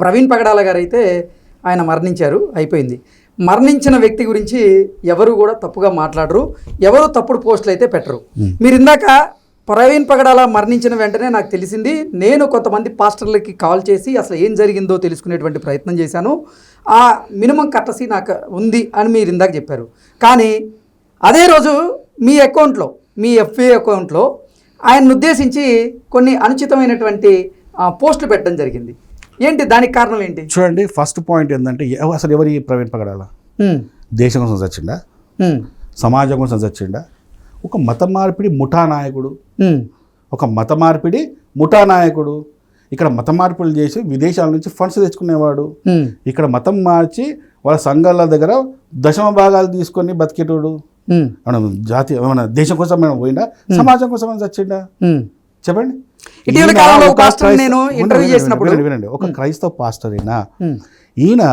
ప్రవీణ్ పగడాల గారు అయితే ఆయన మరణించారు అయిపోయింది. మరణించిన వ్యక్తి గురించి ఎవరు కూడా తప్పుగా మాట్లాడరు ఎవరు తప్పుడు పోస్టులు అయితే పెట్టరు. మీరు ఇందాక ప్రవీణ్ పగడాల మరణించిన వెంటనే నాకు తెలిసింది నేను కొంతమంది పాస్టర్లకి కాల్ చేసి అసలు ఏం జరిగిందో తెలుసుకునేటువంటి ప్రయత్నం చేశాను. ఆ మినిమం కట్టసి నాకు ఉంది అని మీరు ఇందాక చెప్పారు. కానీ అదే రోజు మీ అకౌంట్లో మీ ఎఫ్ఏ అకౌంట్లో ఆయన్ని ఉద్దేశించి కొన్ని అనుచితమైనటువంటి పోస్టులు పెట్టడం జరిగింది. ఏంటి దానికి కారణం ఏంటి? చూడండి ఫస్ట్ పాయింట్ ఏంటంటే అసలు ఎవరి ప్రవీణ్ పగడాల? దేశం కోసం చచ్చిండా? సమాజం కోసం చచ్చిండా? ఒక మత మార్పిడి ముఠా నాయకుడు. ఒక మత మార్పిడి ముఠా నాయకుడు. ఇక్కడ మత మార్పిడులు చేసి విదేశాల నుంచి ఫండ్స్ తెచ్చుకునేవాడు. ఇక్కడ మతం మార్చి వాళ్ళ సంఘాల దగ్గర దశమ భాగాలు తీసుకొని బతికేటోడు. మనం జాతి మన దేశం కోసం మనం పోయిండా? సమాజం కోసం మనం చచ్చిండా. చెప్పండి. ఇటీవల కాలంలో పాస్టర్ నేను ఇంటర్వ్యూ చేసినప్పుడు- వినండి. ఒక క్రైస్తవ పాస్టర్ అయినా ఈయన.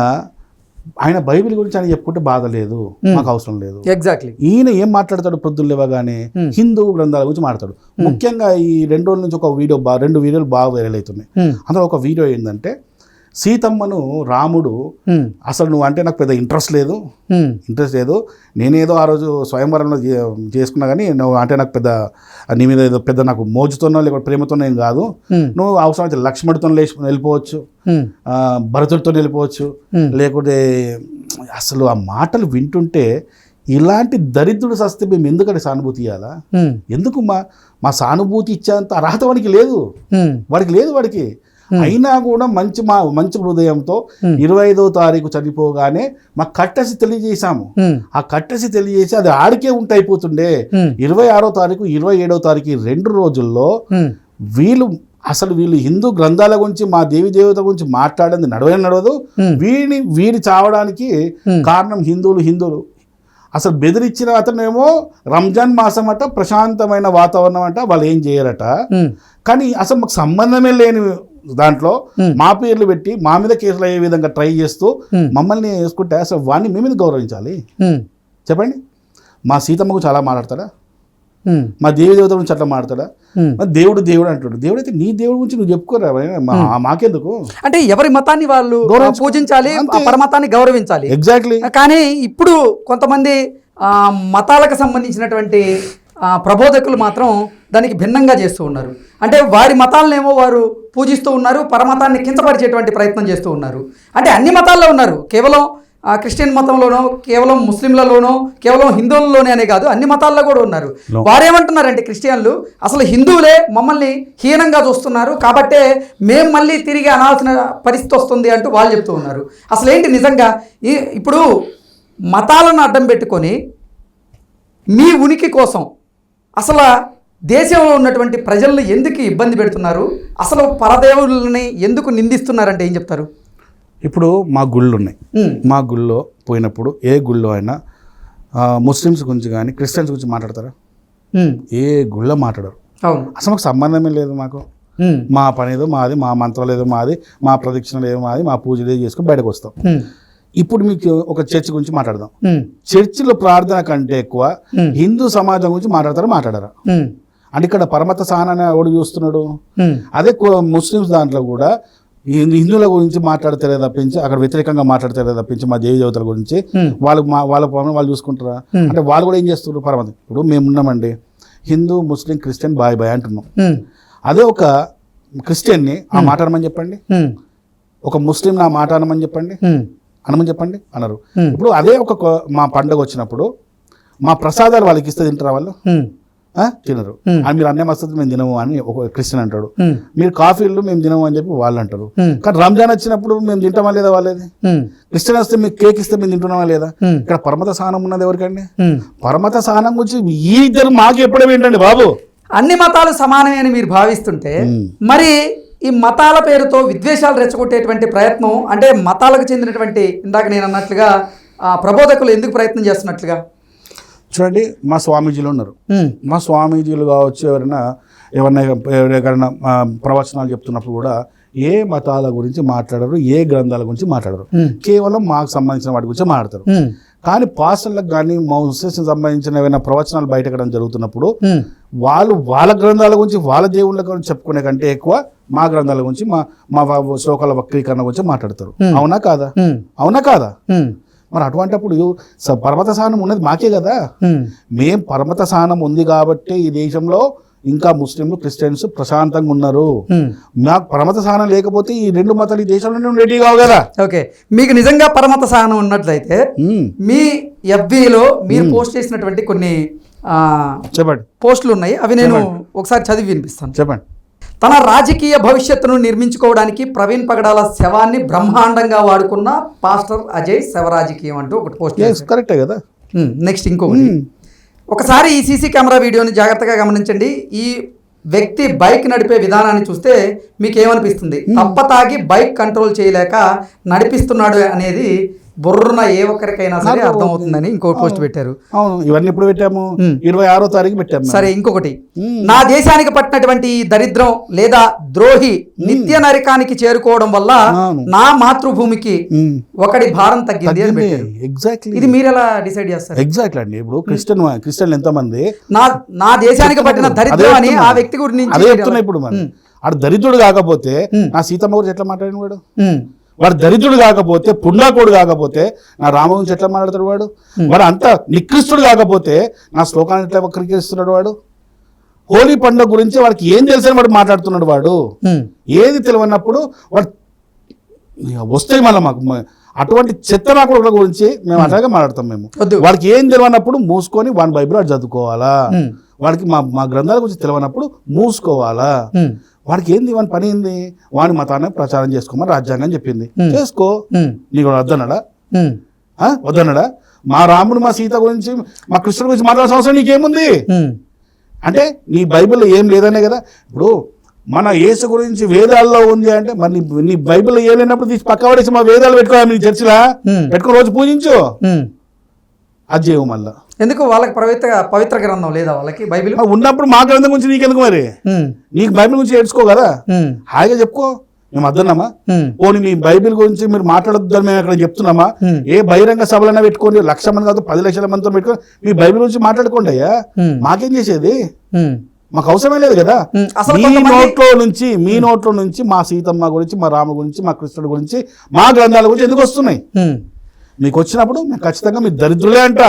ఆయన బైబిల్ గురించి ఆయన చెప్పుకుంటే బాధ లేదు మాకు అవసరం లేదు. ఎగ్జాక్ట్లీ ఈయన ఏం మాట్లాడతాడు పొద్దున్న లేవగానే? హిందూ గ్రంథాల గురించి మాట్లాడతాడు ముఖ్యంగా ఈ రెండు రోజుల నుంచి ఒక వీడియో రెండు వీడియోలు బాగా వైరల్ అవుతున్నాయి. అందులో ఒక వీడియో ఏంటంటే సీతమ్మను రాముడు అసలు నువ్వు అంటే నాకు పెద్ద ఇంట్రెస్ట్ లేదు. ఇంట్రెస్ట్ లేదు. నేనేదో ఆ రోజు స్వయంవరంలో చేసుకున్నా కానీ నువ్వు అంటే నాకు పెద్ద నీ మీద ఏదో పెద్ద నాకు మోజుతోనో లేకపోతే ప్రేమతోనో ఏం కాదు. నువ్వు అవసరమైతే లక్ష్మణుడితో లేచి వెళ్ళిపోవచ్చు. భరతుడితో వెళ్ళిపోవచ్చు. లేకుంటే అసలు ఆ మాటలు వింటుంటే ఇలాంటి దరిద్రుడు సస్తే మేము ఎందుకంటే సానుభూతి ఇవ్వాలా ఎందుకు మా మా సానుభూతి ఇచ్చేంత అర్హత వాడికి లేదు. వాడికి లేదు వాడికి. అయినా కూడా మంచి మా మంచి హృదయంతో Hmm. ఇరవై ఐదో తారీఖు చనిపోగానే మా కట్టసి తెలియజేశాము. ఉమ్, ఆ కట్టసి తెలియజేసి అది ఆడికే ఉంటే అయిపోతుండే ఉమ్, ఇరవై ఆరో తారీఖు ఇరవై ఏడో తారీఖు రెండు రోజుల్లో వీళ్ళు అసలు వీళ్ళు హిందూ గ్రంథాల గురించి మా దేవి దేవత గురించి మాట్లాడింది నడవని నడవదు. Hmm. వీడిని వీడి చావడానికి Hmm. కారణం హిందువులు హిందువులు. అసలు బెదిరించిన అతనేమో రంజాన్ మాసం అట ప్రశాంతమైన వాతావరణం అంట వాళ్ళు ఏం చేయరట. కానీ అసలు మాకు సంబంధమే లేని దాంట్లో. మా పేర్లు పెట్టి మా మీద కేసులు అయ్యే విధంగా ట్రై చేస్తూ. మమ్మల్ని వేసుకుంటే అసలు వాడిని మీ మీద గౌరవించాలి? చెప్పండి. మా సీతమ్మకు చాలా మాట్లాడతాడా? మా దేవి దేవత గురించి అట్లా మాట్లాడతాడా. మరి దేవుడు దేవుడు అంటాడు. దేవుడు అయితే నీ దేవుడి గురించి నువ్వు చెప్పుకోరా మా మాకెందుకు? అంటే ఎవరి మతాన్ని వాళ్ళు పూజించాలి. పరమతాన్ని గౌరవించాలి. ఎగ్జాక్ట్లీ కానీ ఇప్పుడు కొంతమంది మతాలకు సంబంధించినటువంటి ప్రబోధకులు మాత్రం దానికి భిన్నంగా చేస్తూ ఉన్నారు. అంటే వారి మతాలనేమో వారు పూజిస్తూ ఉన్నారు పరమతాన్ని కించపరిచేటువంటి ప్రయత్నం చేస్తూ ఉన్నారు. అంటే అన్ని మతాల్లో ఉన్నారు. కేవలం క్రిస్టియన్ మతంలోనో కేవలం ముస్లింలలోనో కేవలం హిందువులలోనే అనే కాదు అన్ని మతాల్లో కూడా ఉన్నారు. వారేమంటున్నారంటే క్రిస్టియన్లు? అసలు హిందువులే మమ్మల్ని హీనంగా చూస్తున్నారు కాబట్టే మేము మళ్ళీ తిరిగి అనాల్సిన పరిస్థితి వస్తుంది అంటూ వాళ్ళు చెప్తూ ఉన్నారు. అసలు ఏంటి నిజంగా? ఈ ఇప్పుడు మతాలను అడ్డం పెట్టుకొని మీ ఉనికి కోసం అసలు దేశంలో ఉన్నటువంటి ప్రజలను ఎందుకు ఇబ్బంది పెడుతున్నారు? అసలు పరదేవులని ఎందుకు నిందిస్తున్నారంటే ఏం చెప్తారు? ఇప్పుడు మా గుళ్ళు ఉన్నాయి మా గుళ్ళో పోయినప్పుడు ఏ గుళ్ళో అయినా ముస్లిమ్స్ గురించి కానీ క్రిస్టియన్స్ గురించి మాట్లాడతారా? ఏ గుళ్ళో మాట్లాడరు. అసలు మాకు సంబంధమే లేదు మాకు. మా పని ఏదో మాది మా మంత్రాలు ఏదో మాది మా ప్రదక్షిణలు ఏదో మాది మా పూజలు ఏదో చేసుకుని బయటకు వస్తాం. ఇప్పుడు మీకు ఒక చర్చ్ గురించి మాట్లాడదాం. చర్చిలో ప్రార్థన కంటే ఎక్కువ. హిందూ సమాజం గురించి మాట్లాడతారా మాట్లాడరా? అంటే ఇక్కడ పరమత సహనాన్ని ఎవడు చూస్తున్నాడు? అదే ముస్లిమ్స్ దాంట్లో కూడా హిందువుల గురించి మాట్లాడతారే తప్పించి అక్కడ వ్యతిరేకంగా మాట్లాడతారే తప్పించి మా దేవి దేవతల గురించి. వాళ్ళకు మా వాళ్ళ పనులు వాళ్ళు చూసుకుంటారా. అంటే వాళ్ళు కూడా ఏం చేస్తున్నారు? పరమత ఇప్పుడు మేము ఉన్నామండి. హిందూ ముస్లిం క్రిస్టియన్ బాయ్ బాయ్ అంటున్నాం. అదే ఒక క్రిస్టియన్ని ఆ మాట అనమని చెప్పండి. ఒక ముస్లిం నా మాట అనమని చెప్పండి. అనమని చెప్పండి అనరు. Hmm. ఇప్పుడు అదే ఒక మా పండుగ వచ్చినప్పుడు మా ప్రసాదాలు వాళ్ళకి ఇస్తే తింటారా వాళ్ళు? తినరు. మీరు అన్నే మస్తు మేము తినము అని ఒక క్రిస్టియన్ అంటాడు. మీరు కాఫీలు మేము తినము అని చెప్పి వాళ్ళు అంటారు. కానీ రంజాన్ వచ్చినప్పుడు మేము తింటామా లేదా వాళ్ళది? క్రిస్టియన్ వస్తే మీకు కేక్ ఇస్తే మేము తింటున్నామా లేదా? ఇక్కడ పరమత సహనం ఉన్నది ఎవరికండి. పరమత సహనం గురించి ఈ ఇద్దరు మాకు ఎప్పుడేమి ఏంటండి బాబు? అన్ని మతాలు సమానమే అని మీరు భావిస్తుంటే. మరి ఈ మతాల పేరుతో విద్వేషాలు రెచ్చగొట్టేటువంటి ప్రయత్నం అంటే మతాలకు చెందినటువంటి ఇందాక నేను అన్నట్లుగా ఆ, ప్రబోధకులు ఎందుకు ప్రయత్నం చేస్తున్నట్లుగా? చూడండి మా స్వామీజీలు ఉన్నారు. మా స్వామీజీలు కావచ్చు ఎవరైనా ఎవరైనా ఎవరికైనా ఆ, ప్రవచనాలు చెప్తున్నప్పుడు కూడా ఏ మతాల గురించి మాట్లాడరు ఏ గ్రంథాల గురించి మాట్లాడరు. కేవలం మాకు సంబంధించిన వాటి గురించి మాట్లాడతారు. కానీ పాస్టర్లకు కానీ ముస్లిమ్స్ సంబంధించిన ఏమైనా ప్రవచనాలు బయటకడం జరుగుతున్నప్పుడు వాళ్ళు వాళ్ళ గ్రంథాల గురించి వాళ్ళ దేవుళ్ళ గురించి చెప్పుకునే కంటే ఎక్కువ మా గ్రంథాల గురించి మా మా శ్లోకాల వక్రీకరణ గురించి మాట్లాడతారు. అవునా కాదా? అవునా కాదా? మరి అటువంటప్పుడు పర్వత సహనం ఉన్నది మాకే కదా. మేం పర్వత సహనం ఉంది కాబట్టి ఈ దేశంలో ఇంకా ముస్లింలు క్రిస్టియన్స్ ప్రశాంతంగా ఉన్నారు. ఉమ్. మాకు పర్వత సహనం లేకపోతే ఈ రెండు మతాలు ఈ దేశంలో రెడీ కావు కదా. ఓకే. మీకు నిజంగా పరమత సహనం ఉన్నట్లయితే మీ ఎఫ్బిలో మీరు పోస్ట్ చేసినటువంటి కొన్ని చెప్పండి. పోస్టులు ఉన్నాయి. అవి నేను ఒకసారి చదివి వినిపిస్తాను. చెప్పండి. తన రాజకీయ భవిష్యత్తును నిర్మించుకోవడానికి ప్రవీణ్ పగడాల శవాన్ని బ్రహ్మాండంగా వాడుకున్న పాస్టర్ అజయ్ శవరాజకీయం అంటూ ఒకటి పోస్ట్ కరెక్టే కదా? నెక్స్ట్ ఇంకొకటి. ఉమ్, ఒకసారి ఈ సీసీ కెమెరా వీడియోని జాగ్రత్తగా గమనించండి. ఈ వ్యక్తి బైక్ నడిపే విధానాన్ని చూస్తే మీకు ఏమనిపిస్తుంది తప్ప తాగి బైక్ కంట్రోల్ చేయలేక నడిపిస్తున్నాడు అనేది బుర్రన ఏ ఒక్కరికైనా సరే నాకు అర్థమవుతుందని ఇంకో పోస్ట్ పెట్టారు అవును ఇవన్నీ ఎప్పుడు పెట్టాము. ఇరవై ఆరో తారీఖు పెట్టాము. సరే ఇంకొకటి. నా దేశానికి పట్టినటువంటి దరిద్రం లేదా ద్రోహి నిత్య నరకానికి చేరుకోవడం వల్ల. నా మాతృభూమికి. ఒకటి భారం తగ్గింది ఎగ్జాక్ట్లీ ఇది మీరు ఎలా డిసైడ్ చేస్తారు ఎగ్జాక్ట్లీ అండి ఇప్పుడు క్రిస్టియన్ క్రిస్టియన్లు ఎంతమంది నా నా దేశానికి పట్టిన దరిద్రం అని. ఆ వ్యక్తి గురించి అదే చెప్తున్నా ఇప్పుడు మరి. ఆడు దరిద్రుడు కాకపోతే. నా సీతమ్మ గురించి ఎట్లా మాట్లాడిన వాడు ఉమ్. వాడు దరిద్రుడు కాకపోతే పుండాకోడు కాకపోతే నా రామ గురించి ఎట్లా మాట్లాడతాడు వాడు? వాడు అంత నికృష్టుడు కాకపోతే నా శ్లోకాన్ని ఎట్లా వక్రీకరిస్తున్నాడు వాడు? హోలీ పండుగ గురించి వాడికి ఏం తెలుసని వాడు మాట్లాడుతున్నాడు వాడు. ఏది తెలియనప్పుడు వాడు వస్తాయి మళ్ళీ మాకు. అటువంటి చెత్త నాకుల గురించి మేము అట్లాగే మాట్లాడతాం మేము. వాడికి ఏం తెలియనప్పుడు మూసుకొని వాడి బైబిల్ వాడు చదువుకోవాలా. వాడికి మా మా గ్రంథాల గురించి తెలియనప్పుడు మూసుకోవాలా. వాడికి ఏంది వాని పని ఏంది వాని మతాన్ని ప్రచారం చేసుకోమని రాజ్యాంగం చెప్పింది. చేసుకో. నీకు వద్దన్నాడా? వద్దన్నాడా మా రాముడు మా సీత గురించి మా కృష్ణుడి గురించి మాట్లాడాల్సిన అవసరం నీకేముంది. అంటే నీ బైబిల్లో ఏం లేదనే కదా ఇప్పుడు మన యేసు గురించి వేదాల్లో ఉంది అంటే మరి నీ- నీ బైబిల్లో ఏం లేనప్పుడు తీసి పక్క పడేసి మా వేదాలు పెట్టుకోవాలి నీ చర్చిలా. పెట్టుకుని రోజు పూజించు. అది చేయవు మళ్ళా ఎందుకు వాళ్ళకి పవిత్ర పవిత్ర గ్రంథం లేదా వాళ్ళకి బైబిల్ ఉన్నప్పుడు మా గ్రంథం గురించి నీకెందుకు మరి. నీకు బైబిల్ గురించి ఏడ్చుకో కదా. హాయిగా చెప్పుకో మేము అద్దన్నామా. పోనీ మీ బైబిల్ గురించి మీరు మాట్లాడొద్దని మేము అక్కడ చెప్తున్నామా. ఏ బహిరంగ సభలైనా పెట్టుకోండి లక్ష మంది కాదు పది లక్షల మందితో పెట్టుకొని మీ బైబిల్ గురించి మాట్లాడుకోండి అయ్యా. మాకేం చేసేది. మాకు అవసరమే లేదు కదా మీ నోట్లో నుంచి మీ నోట్లో నుంచి మా సీతమ్మ గురించి మా రామ గురించి మా కృష్ణుడి గురించి మా గ్రంథాల గురించి ఎందుకు వస్తున్నాయి. మీకు వచ్చినప్పుడు ఖచ్చితంగా మీరు దరిద్రులే అంట.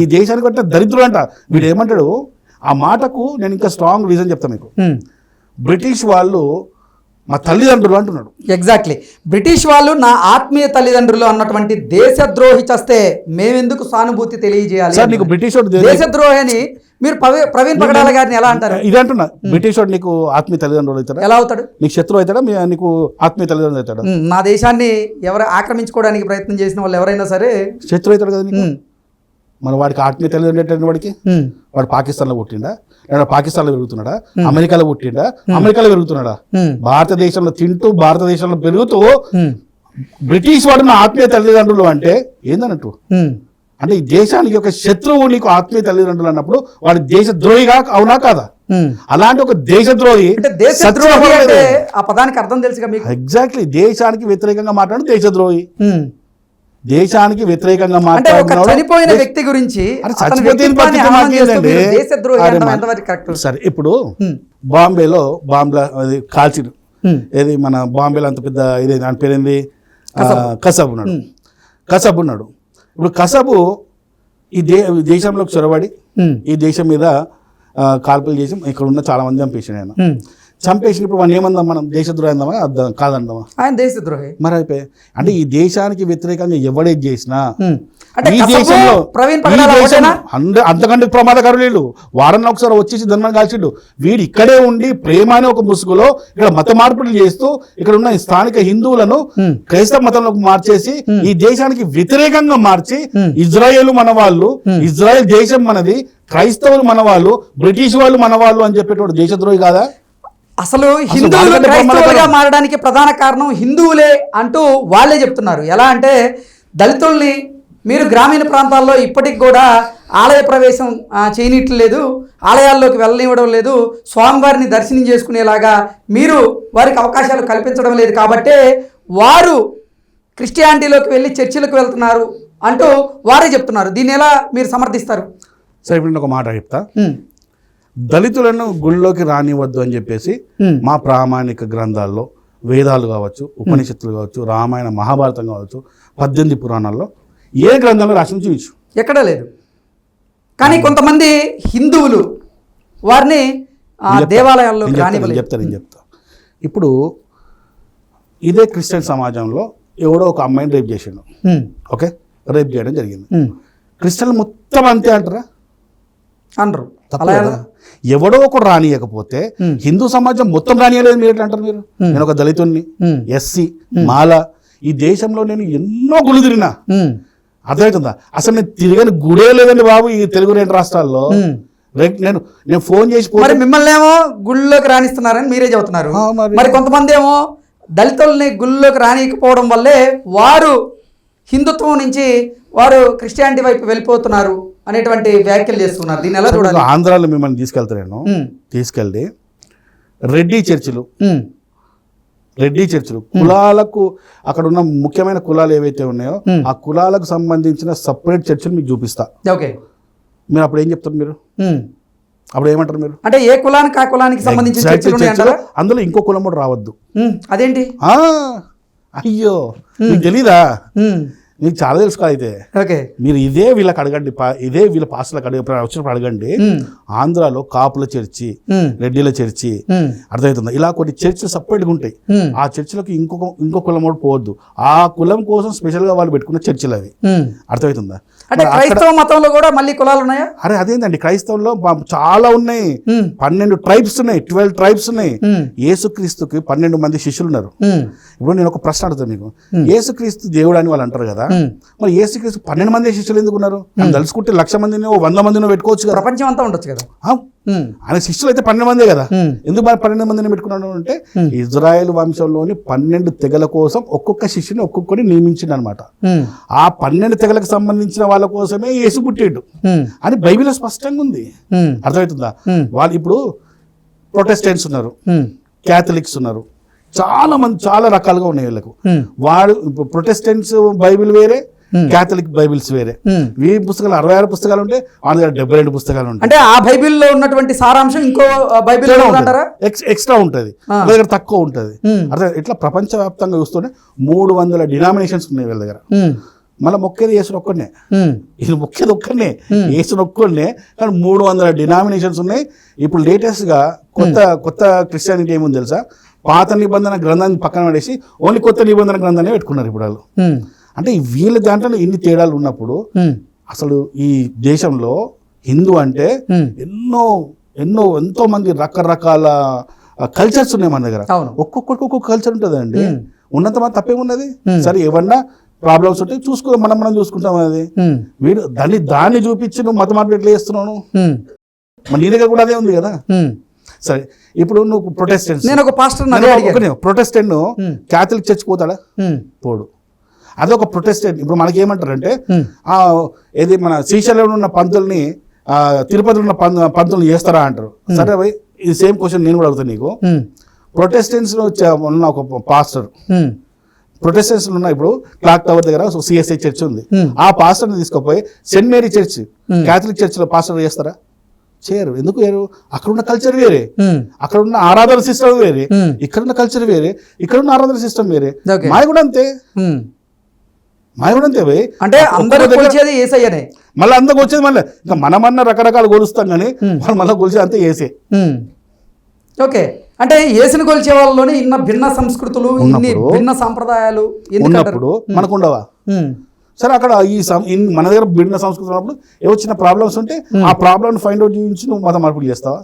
ఈ దేశానికి అంటే దరిద్రులు అంట వీడు ఏమంటాడు ఆ మాటకు నేను ఇంకా స్ట్రాంగ్ రీజన్ చెప్తాను మీకు. బ్రిటిష్ వాళ్ళు మా తల్లిదండ్రులు అంటున్నాడు. ఎగ్జాక్ట్లీ బ్రిటిష్ వాళ్ళు నా ఆత్మీయ తల్లిదండ్రులు అన్నటువంటి దేశద్రోహి చస్తే మేమెందుకు సానుభూతి తెలియజేయాలి సార్ నీకు బ్రిటిష్ దేశద్రోహి అని మీరు ప్రవీణ్ పగడాల గారిని ఎలా అంటారు? ఇది అంటున్నా. బ్రిటిష్ వాడు నీకు ఆత్మీయ తల్లిదండ్రులు అవుతాడా? ఎలా అవుతాడు? నీకు శత్రువు అవుతాడా? నీకు ఆత్మీయ తల్లిదండ్రులు అవుతాడా? నా దేశాన్ని ఎవరు ఆక్రమించుకోవడానికి ప్రయత్నం చేసిన వాళ్ళు ఎవరైనా సరే శత్రువు అవుతాడు కదా మన వాడికి ఆత్మీయ తల్లిదండ్రులు వాడికి? వాడు పాకిస్తాన్లో పుట్టిండా? లేదా పాకిస్తాన్లో పెరుగుతున్నాడా? అమెరికాలో పుట్టిండా? అమెరికాలో పెరుగుతున్నాడా? భారతదేశంలో తింటూ భారతదేశంలో పెరుగుతూ బ్రిటిష్ వాడు నా ఆత్మీయ తల్లిదండ్రులు అంటే ఏందన్నట్టు. అంటే ఈ దేశానికి ఒక శత్రువు నీకు ఆత్మీయ తల్లిదండ్రులు అన్నప్పుడు వాడి దేశ ద్రోహిగా అవునా కాదా. అలాంటి ఒక దేశద్రోహి ఆ పదానికి అర్థం తెలుసుగా మీకు? ఎగ్జాక్ట్లీ దేశానికి వ్యతిరేకంగా మాట్లాడు దేశద్రోహి. దేశానికి వ్యతిరేకంగా చనిపోయిన వ్యక్తి గురించి సరే ఇప్పుడు. బాంబేలో అది కాల్చిరు. ఉమ్. ఏది మన బాంబేలో అంత పెద్ద ఇది దాని పేరేంది? కసబ్. ఉన్నాడు. కసబ్ ఉన్నాడు. ఇప్పుడు కసబు ఈ దే దేశంలోకి చొరబడి. ఈ దేశం మీద కాల్పులు చేసి ఇక్కడ ఉన్న చాలా మంది చంపేసాడు ఆయన. చంపేసినప్పుడు మనం ఏమందాం మనం? దేశద్రోహి అందామా అద్దాం కాదందామా ఆయన దేశద్రోహి. మరి అయిపోయి అంటే ఈ దేశానికి వ్యతిరేకంగా ఎవడేది చేసినా ఈ దేశంలో ప్రవీణ్ అంతకంటే ప్రమాదకరులు వీళ్ళు. వారంలో ఒకసారి వచ్చేసి ధన్మని కాల్చిండు. వీడు ఇక్కడే ఉండి ప్రేమ అనే ఒక ముసుగులో ఇక్కడ మత మార్పులు చేస్తూ ఇక్కడ ఉన్న ఈ స్థానిక హిందువులను. క్రైస్తవ మతంలోకి మార్చేసి ఈ దేశానికి వ్యతిరేకంగా మార్చి. ఇజ్రాయేల్ మన వాళ్ళు ఇజ్రాయెల్ దేశం మనది క్రైస్తవులు మన వాళ్ళు బ్రిటిష్ వాళ్ళు మన వాళ్ళు అని చెప్పేటోడు దేశద్రోహి కాదా? అసలు హిందువులు క్రైస్తవులుగా. మారడానికి ప్రధాన కారణం హిందువులే అంటూ వాళ్ళే చెప్తున్నారు. ఎలా అంటే దళితుల్ని మీరు గ్రామీణ ప్రాంతాల్లో ఇప్పటికి కూడా ఆలయ ప్రవేశం చేయనిట్లేదు ఆలయాల్లోకి వెళ్ళనివ్వడం లేదు స్వామివారిని దర్శనం చేసుకునేలాగా మీరు వారికి అవకాశాలు కల్పించడం లేదు కాబట్టే వారు క్రిస్టియానిటీలోకి వెళ్ళి చర్చిలకు వెళ్తున్నారు అంటూ వారే చెప్తున్నారు. దీన్ని ఎలా మీరు సమర్థిస్తారు? సరే ఇప్పుడు ఒక మాట చెప్తా. దళితులను గుళ్ళోకి రానివద్దు అని చెప్పేసి మా ప్రామాణిక గ్రంథాల్లో వేదాలు కావచ్చు ఉపనిషత్తులు కావచ్చు రామాయణ మహాభారతం కావచ్చు పద్దెనిమిది పురాణాల్లో ఏ గ్రంథంలో రాసిన చూపించు ఎక్కడా లేదు. కానీ కొంతమంది హిందువులు వారిని. దేవాలయాల్లో నేను చెప్తా, నేను రానివ్వలేదు. చెప్తా ఇప్పుడు ఇదే క్రిస్టియన్ సమాజంలో ఎవడో ఒక అమ్మాయిని రేప్ చేసిండు. ఓకే? రేప్ చేయడం జరిగింది. ఉమ్, క్రిస్టియన్లు మొత్తం అంతే అంటారా? అనరు ఎవడో ఒకడు రానియకపోతే. హిందూ సమాజం మొత్తం రానియలేదు మీరు ఎట్లా అంటారు మీరు. నేను ఒక దళితుణ్ణి ఎస్సీ మాల ఈ దేశంలో నేను ఎన్నో గుళ్ళు తిరిగినా. అర్థమవుతుందా? అసలు నేను తిరగని గుడే లేదండి బాబు ఈ తెలుగు రెండు రాష్ట్రాల్లో. నేను నేను ఫోన్ చేసి మరి మిమ్మల్ని ఏమో గుళ్ళోకి రాణిస్తున్నారని మీరే చెబుతున్నారు. మరి కొంతమంది ఏమో దళితుల్ని గుళ్ళోకి రానియకపోవడం వల్లే వారు హిందుత్వం నుంచి వారు క్రిస్టియానిటీ వైపు వెళ్ళిపోతున్నారు. అనేటువంటి వ్యాఖ్యలు చేస్తున్నారు దీన్ని ఎలా చూడాలి? ఆంధ్రాలో మిమ్మల్ని తీసుకెళ్తా నేను. ఉమ్, తీసుకెళ్ళి రెడ్డి చర్చిలు. రెడ్డి చర్చిలు. కులాలకు అక్కడ ఉన్న ముఖ్యమైన కులాలు ఏవైతే ఉన్నాయో. ఆ కులాలకు సంబంధించిన సపరేట్ చర్చిలు మీకు చూపిస్తా. ఓకే. మీరు అప్పుడు ఏం చెప్తారు మీరు. అప్పుడు ఏమంటారు మీరు? అంటే ఏ కులానికి ఆ కులానికి సంబంధించిన అందులో ఇంకో కులం కూడా రావద్దు. అదేంటి? అయ్యో. మీకు తెలీదా? మీకు చాలా తెలుసుకో అయితే. ఓకే. మీరు ఇదే వీళ్ళకి అడగండి ఇదే వీళ్ళ పాస్టర్లకు అడగ వచ్చినప్పుడు అడగండి. ఆంధ్రాలో కాపుల చర్చి రెడ్డిల చర్చి అర్థమవుతుందా? ఇలా కొన్ని చర్చిలు సపరేట్గా ఉంటాయి. ఆ చర్చిలకు ఇంకొక ఇంకో కులం కూడా పోవద్దు. ఆ కులం కోసం స్పెషల్గా వాళ్ళు పెట్టుకున్న చర్చిలు అవి. అర్థమవుతుందా? అంటే క్రైస్తవ మతంలో కూడా మళ్ళీ కులాలు ఉన్నాయా? అరే అదేందండి క్రైస్తవంలో చాలా ఉన్నాయి. పన్నెండు ట్రైబ్స్ ఉన్నాయి ట్వెల్వ్ ట్రైబ్స్ ఉన్నాయి. యేసుక్రీస్తుకి పన్నెండు మంది శిష్యులు ఉన్నారు ఇప్పుడు నేను ఒక ప్రశ్న అడుగుతాను మీకు. యేసుక్రీస్తు దేవుడు అని వాళ్ళు అంటారు కదా. మరి యేసుక్రీస్తు పన్నెండు మంది శిష్యులు ఎందుకు ఉన్నారు? ఆయన తలుచుకుంటే లక్ష మందిని వంద మందిని పెట్టుకోవచ్చు కదా. ప్రపంచం అంతా ఉండొచ్చు కదా. ఆయన శిష్యులు అయితే పన్నెండు మందే కదా. ఎందుకు మరి పన్నెండు మందిని పెట్టుకున్నాడు అంటే ఇజ్రాయెల్ వంశంలోని పన్నెండు తెగల కోసం ఒక్కొక్క శిష్యుని ఒక్కొక్కరిని నియమించిండు అనమాట ఆ పన్నెండు తెగలకు సంబంధించిన వాళ్ళ కోసమే యేసు పుట్టిండు. అని బైబిల్లో స్పష్టంగా ఉంది. అర్థమవుతుందా? వాళ్ళు ఇప్పుడు ప్రొటెస్టెంట్స్ ఉన్నారు. క్యాథలిక్స్ ఉన్నారు. చాలా మంది చాలా రకాలుగా ఉన్నాయి వీళ్ళకు. ఇప్పుడు ప్రొటెస్టెంట్స్ బైబిల్ వేరే. క్యాథలిక్ బైబిల్స్ వేరే. ఈ పుస్తకాలు అరవై ఆరు పుస్తకాలు ఉంటే వాళ్ళ దగ్గర డెబ్బై రెండు పుస్తకాలు ఉంటాయి. అంటే ఆ బైబిల్లో ఉన్నటువంటి సారాంశం ఇంకో ఎక్స్ ఎక్స్ట్రా ఉంటుంది. వీళ్ళ దగ్గర తక్కువ ఉంటుంది. అర్థం ఇట్లా ప్రపంచవ్యాప్తంగా చూస్తుంటే మూడు వందల డినామినేషన్స్ ఉన్నాయి వీళ్ళ దగ్గర. మళ్ళీ మొక్కేది ఒక్కనే ఉమ్, ఇది మొక్కేది ఒక్కనే యేసుడు ఒక్కనే కానీ మూడు వందల డినామినేషన్స్ ఉన్నాయి. ఇప్పుడు లేటెస్ట్గా కొత్త కొత్త క్రిస్టియానిటీ ఏముంది తెలుసా? పాత నిబంధన గ్రంథాన్ని పక్కన పడేసి ఓన్లీ కొత్త నిబంధన గ్రంథాన్ని పెట్టుకున్నారు ఇప్పుడు వాళ్ళు. అంటే వీళ్ళ దాంట్లో ఇన్ని తేడాలు ఉన్నప్పుడు అసలు ఈ దేశంలో హిందూ అంటే. ఎన్నో ఎన్నో ఎంతో మంది రకరకాల కల్చర్స్ ఉన్నాయి మన దగ్గర. అవును. ఒక్కొక్కరికి ఒక్కొక్క కల్చర్ ఉంటుందండి. ఉన్నంత మంది తప్పేమున్నది. సరే ఏమన్నా ప్రాబ్లమ్స్ ఉంటే చూసుకో మనం మనం చూసుకుంటాం అది వీడు దాన్ని దాన్ని చూపించి నువ్వు మత మార్పు ఎట్లా చేస్తున్నావు ఉమ్, మరి నీ దగ్గర కూడా అదే ఉంది కదా. సరే ఇప్పుడు నువ్వు ప్రొటెస్టెంట్స్ నేను ఒక పాస్టర్ ప్రొటెస్టెంట్. క్యాథలిక్ చర్చ్ పోతాడా? పోడు. అదొక ప్రొటెస్టెంట్ ఇప్పుడు మనకి ఏమంటారంటే ఉమ్, ఆ, ఏది మన శ్రీశైలంలో ఉన్న పంతుల్ని ఆ, తిరుపతిలో ఉన్న పంతు పంతుల్ని చేస్తారా అంటారు. సరే భయ్ ఇది సేమ్ క్వశ్చన్ నేను కూడా అడుగుతాను నీకు. వచ్చే- ఉన్న ఒక పాస్టర్ ప్రొటెస్టెంట్స్ ఉన్న ఇప్పుడు క్లాక్ టవర్ దగ్గర సిఎస్ఐ చర్చ్ ఉంది. ఆ పాస్టర్ని తీసుకుపోయి సెయింట్ మేరీ చర్చ్ క్యాథలిక్ చర్చ్లో పాస్టర్ చేస్తారా? చేయరు. ఎందుకు వేరు అక్కడ ఉన్న కల్చర్ వేరే. ఉమ్, అక్కడ ఉన్న ఆరాధన సిస్టమ్ వేరే. Hmm. ఇక్కడ ఉన్న కల్చర్ వేరే. ఇక్కడ ఉన్న ఆరాధన సిస్టమ్ వేరే. మాయ కూడా అంతే. ఉమ్. మాయ కూడా అంతే భయ్. అంటే అందరూ కొలిచేది ఏసయ్యనే. మళ్ళీ అందరికి వచ్చేది మళ్ళీ. ఇంకా మనమన్న రకరకాలు కొలుస్తాం కానీ వాళ్ళు మళ్ళీ కొలిసి అంతే ఉమ్. ఓకే అంటే ఏసుని కొలిచే వాళ్ళలోనే ఇన్న భిన్న సంస్కృతులు ఇన్ని భిన్న సాంప్రదాయాలు ఉన్నప్పుడు మనకు ఉండవా ఉమ్, సరే అక్కడ ఈ మన దగ్గర భిన్న సంస్కృతి ఉన్నప్పుడు ఏ వచ్చిన ప్రాబ్లమ్స్ ఉంటే ఆ ప్రాబ్లమ్ ఫైండ్ అవుట్ చేయించి నువ్వు మత మార్పులు చేస్తావా.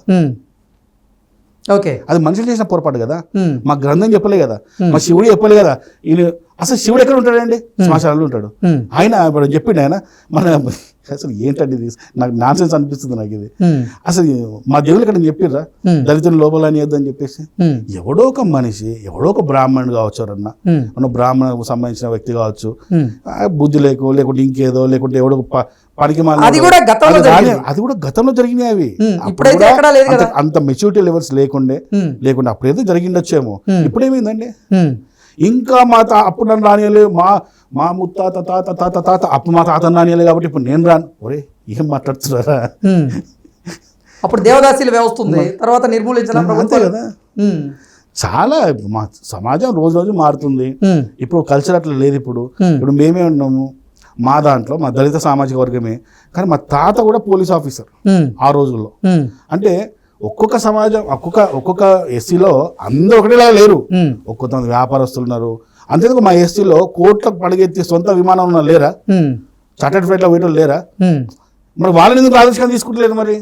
ఓకే. అది మనుషులు చేసిన పొరపాటు కదా. మా గ్రంథం చెప్పలే కదా. మా శివుడు చెప్పలే కదా. ఈయన అసలు శివుడు ఎక్కడ ఉంటాడండి శ్మశానంలో ఉంటాడు. ఆయన ఇప్పుడు చెప్పిండు ఆయన మన అసలు ఏంటండి ఇది? నాకు నాన్ సెన్స్ అనిపిస్తుంది నాకు ఇది. అసలు మా దేవుళ్ళు ఇక్కడ చెప్పిర్రా. దళితులు లోపల అని చెప్పేసి. ఎవడో ఒక మనిషి ఎవడో ఒక బ్రాహ్మణుడు కావచ్చు ఉమ్, మన బ్రాహ్మణకు సంబంధించిన వ్యక్తి కావచ్చు. బుద్ధి లేకో లేకుంటే ఇంకేదో లేకుంటే ఎవడో పనికి అది కూడా గతంలో అది కూడా గతంలో జరిగినాయి అవి. ఇప్పుడైతే కూడా ఎక్కడా లేదు అంత- కదా. అంత మెచ్యూరిటీ లెవెల్స్ లేకుండే. లేకుంటే అప్పుడైతే జరిగిండొచ్చేమో. ఇప్పుడు ఏమైందండి ఉమ్, ఇంకా మా తా- అప్పుడు నన్ను రానియలేదు మా మా ముత్తాత తాత తాత తాత అప్పు మా తాత నాణ్యాలే కాబట్టి ఇప్పుడు నేను రాను. ఒరే ఏం మాట్లాడుతున్నారా. అప్పుడు దేవదాసీల వ్యవస్థ ఉంది తర్వాత నిర్మూలించిన అంతే కదా. చాలా మా సమాజం రోజు రోజు మారుతుంది. ఇప్పుడు కల్చర్ అట్లా లేదు ఇప్పుడు. ఇప్పుడు మేమే ఉన్నాము. మా దాంట్లో మా దళిత సామాజిక వర్గమే కానీ మా తాత కూడా పోలీస్ ఆఫీసర్. ఆ రోజుల్లో. అంటే ఒక్కొక్క సమాజం ఒక్కొక్క ఒక్కొక్క ఎస్సీలో అందరూ ఒకటిలా లేరు ఉమ్. ఒక్కొంతమంది వ్యాపారస్తులు ఉన్నారు అంతేందుకు మా ఎస్సీలో కోట్లకు పడగెత్తి సొంత విమానం ఉన్న లేరా. చార్టెడ్ ఫ్లైట్లో పోయటం లేరా. మరి వాళ్ళని ఎందుకు ఆదర్శంగా తీసుకుంటలేదు మరి